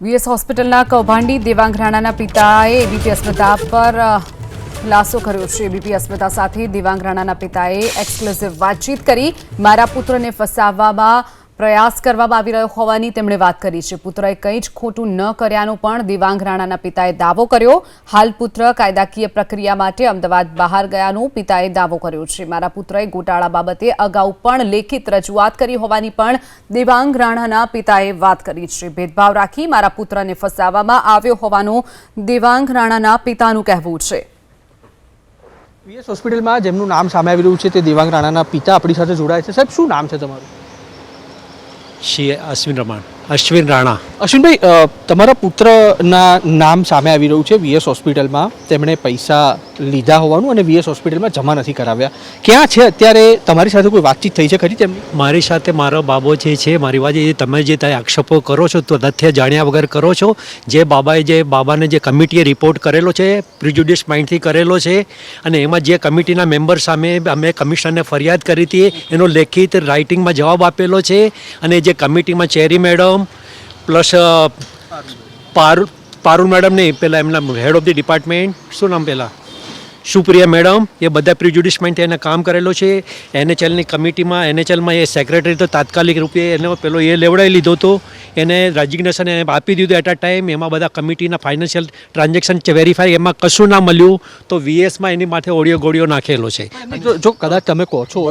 VS હોસ્પિટલના કૌભાંડી દેવાંગ રાણાના પિતાએ ABP અસ્મિતા પર ખુલાસો કર્યો છે. એબીપી અસ્મિતા સાથે દેવાંગ રાણાના પિતાએ એક્સક્લુઝિવ વાતચીત કરી. મારા પુત્રને ફસાવવામાં પ્રયાસ કરવામાં આવી રહ્યો હોવાની તેમણે વાત કરી છે. પુત્રએ કંઈ જ ખોટું ન કર્યાનો પણ દેવાંગ રાણાના પિતાએ દાવો કર્યો. હાલ પુત્ર કાયદાકીય પ્રક્રિયા માટે અમદાવાદ બહાર ગયાનો પિતાએ દાવો કર્યો છે. મારા પુત્રએ ગોટાળા બાબતે અગાઉ પણ લેખિત રજૂઆત કરી હોવાની પણ દેવાંગ રાણાના પિતાએ વાત કરી છે. ભેદભાવ રાખી મારા પુત્રને ફસાવવામાં આવ્યો હોવાનું દેવાંગ રાણાના પિતાનું કહેવું છે. પીએસ હોસ્પિટલમાં જેમનું નામ સામે આવી રહ્યું છે તે દેવાંગ રાણાના પિતા આપણી સાથે જોડાય છે. સાહેબ, શું નામ છે તમારું? શ્રી અશ્વિન રમાણ. અશ્વિન રાણા. અશ્વિનભાઈ તમારા પુત્રના નામ સામે આવી રહ્યું છે વીએસ હોસ્પિટલમાં. તેમણે પૈસા લીધા હોવાનું અને વીએસ હોસ્પિટલમાં જમા નથી કરાવ્યા. ક્યાં છે અત્યારે? તમારી સાથે કોઈ વાતચીત થઈ છે ખરી તેમની? મારી સાથે મારો બાબો જે છે, મારી એ તમે જે ત્યાં આક્ષેપો કરો છો, તો તથ્ય જાણ્યા વગર કરો છો. જે બાબાએ જે, બાબાને જે કમિટીએ રિપોર્ટ કરેલો છે પ્રિજુડિયસ માઇન્ડથી કરેલો છે, અને એમાં જે કમિટીના મેમ્બર સામે અમે કમિશનરને ફરિયાદ કરી હતી, એનો લેખિત રાઇટિંગમાં જવાબ આપેલો છે. અને જે કમિટીમાં Cherry madam plus Paru Parul madam નહીં, પેલા એમના હેડ ઓફ ધી ડિપાર્ટમેન્ટ શું નામ પેલા? સુપ્રિયા મેડમ એ બધા પ્રિજુડિસમેન્ટ એને કામ કરેલો છે? એનએચએલની કમિટીમાં એનએચએલમાં એ સેક્રેટરી તો તાત્કાલિક રૂપે એનો પેલો એ લેવડાવી લીધો હતો. એને રેઝિગ્નેશન એને આપી દીધું એટ અ ટાઈમ એમાં બધા કમિટીના ફાઇનાન્શિયલ ટ્રાન્ઝેક્શન વેરીફાઈ એમાં કશું ના મળ્યું. તો વીએસમાં એની માથે ઓડિયો ગોળીઓ નાખેલો છે. જો કદાચ તમે કહો છો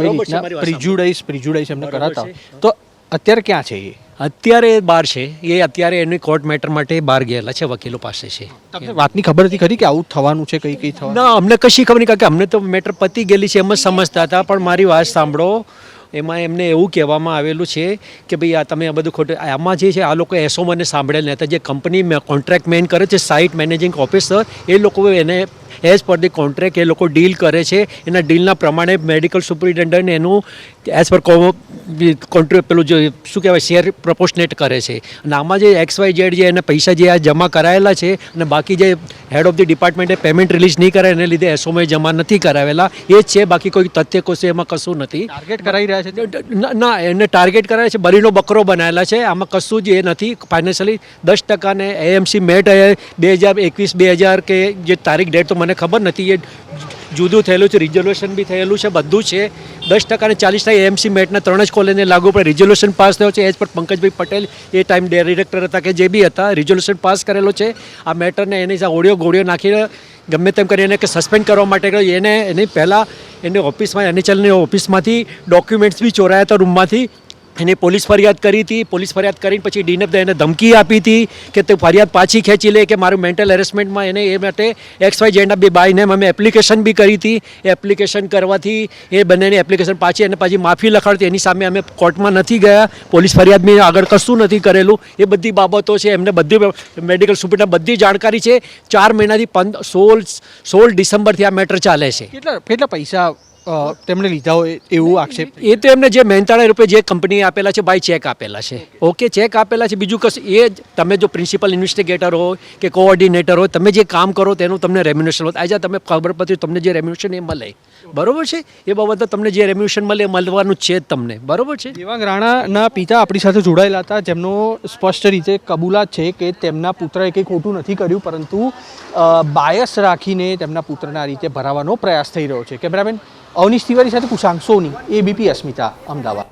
પ્રિજ્યુડાઇઝ પ્રિજ્યુડાઇઝ એમને કરાતા તો અત્યારે ક્યાં છે એ? અત્યારે બહાર છે. એ અત્યારે એની કોર્ટ મેટર માટે બહાર ગયેલા છે વકીલો પાસે છે. તમને વાતની ખબર હતી ખરી કે આવું થવાનું છે કઈ કઈ થવાનું? ના અમને કશી ખબર નહીં કારણ કે અમને તો મેટર પતી ગયેલી છે એમ જ સમજતા હતા. પણ મારી વાત સાંભળો એમાં એમને એવું કહેવામાં આવેલું છે કે ભાઈ આ તમે આ બધું ખોટું આમાં જે છે આ લોકો એસો મને સાંભળેલ હતા જે કંપની કોન્ટ્રાક્ટ મેન કરે છે સાઇટ મેનેજિંગ ઓફિસર એ લોકો એને એઝ પર ધી કોન્ટ્રાક્ટ એ લોકો ડીલ કરે છે. એના ડીલના પ્રમાણે મેડિકલ સુપરિન્ટેન્ડન્ટ એનું એઝ પર કોન્ટ્રાક્ટ પેલું જે શું કહેવાય શેર પ્રપોશનેટ કરે છે. અને આમાં જે એક્સ વાય ઝેડ જે એને પૈસા જે આ જમા કરાયેલા છે અને બાકી જે હેડ ઓફ ધી ડિપાર્ટમેન્ટે પેમેન્ટ રિલીઝ નહીં કરે એને લીધે એસઓમાં જમા નથી કરાવેલા. એ જ છે બાકી કોઈ તથ્ય કોશે એમાં કશું નથી. ટાર્ગેટ કરાવી રહ્યા છે ના ના એને ટાર્ગેટ કરાવે છે બરીનો બકરો બનાવેલા છે. આમાં કશું જ એ નથી. ફાઇનાન્શિયલી દસ ટકાને એએમસી મેટ બે હજાર એકવીસ બે હજાર કે જે તારીખ ડેટ તો મને ખબર નથી, એ જુદું થયેલું છે રિઝોલ્યુશન બી થયેલું છે, બધું છે. દસ ટકા અને ચાલીસ ટકા એમસી મેટના ત્રણ જ કોલેજને લાગુ પડે. રિઝોલ્યુશન પાસ થયો છે એજ પર પંકજભાઈ પટેલ, એ ટાઈમ ડિરેક્ટર હતા કે જે બી હતા રિઝોલ્યુશન પાસ કરેલો છે. આ મેટરને એની ઓડિયો ગોળીઓ નાખીને ગમે તેમ કરીને કે સસ્પેન્ડ કરવા માટે. એને એની પહેલાં એની ઓફિસમાં એનએચએલની ઓફિસમાંથી ડોક્યુમેન્ટ્સ બી ચોરાયા હતા રૂમમાંથી એને પોલીસ ફરિયાદ કરી હતી. પોલીસ ફરિયાદ કરીને પછી ડીને એને ધમકી આપી હતી કે તે ફરિયાદ પાછી ખેંચી લે કે મારું મેન્ટલ હેરેસમેન્ટમાં એને એ માટે એક્સ વાય જેડના બે નેમ અમે એપ્લિકેશન બી કરી હતી. એ એપ્લિકેશન કરવાથી એ બંનેની એપ્લિકેશન પાછી અને પાછી માફી લખાડતી એની સામે અમે કોર્ટમાં નથી ગયા. પોલીસ ફરિયાદ બી આગળ કશું નથી કરેલું. એ બધી બાબતો છે, એમને બધી મેડિકલ સુપરના બધી જાણકારી છે. ચાર મહિનાથી પંદ સોળ સોળ ડિસેમ્બરથી આ મેટર ચાલે છે. કેટલા કેટલા પૈસા તેમણે લીધા હોય એવું આક્ષેપ એ તો એમને જે મહેનતાણા રૂપે જે કંપનીએ આપેલા છે બાય ચેક આપેલા છે. ઓકે ચેક આપેલા છે. બીજું કશું એ તમે જો પ્રિન્સિપલ ઇન્વેસ્ટિગેટર હોય કે કોઓર્ડિનેટર હોય તમે જે કામ કરો તેનું તમને રેમ્યુનેશન હોય. આજે તમે ખબર પડતી તમને જે રેમ્યુનેશન એ મળે. બરોબર છે? એ બાબતે તમને જે રેમ્યુનેશન મળે મળવાનું છે જ તમને. બરોબર છે? દેવાંગ રાણાના પિતા આપણી સાથે જોડાયેલા હતા. જેમનો સ્પષ્ટ રીતે કબૂલાત છે કે તેમના પુત્રએ કંઈ ખોટું નથી કર્યું પરંતુ બાયસ રાખીને તેમના પુત્રના રીતે ભરાવાનો પ્રયાસ થઈ રહ્યો છે. કેમેરામેન અવનીશ તિવારી સાથે કુશાંક સોની એબીપી અસ્મિતા અમદાવાદ.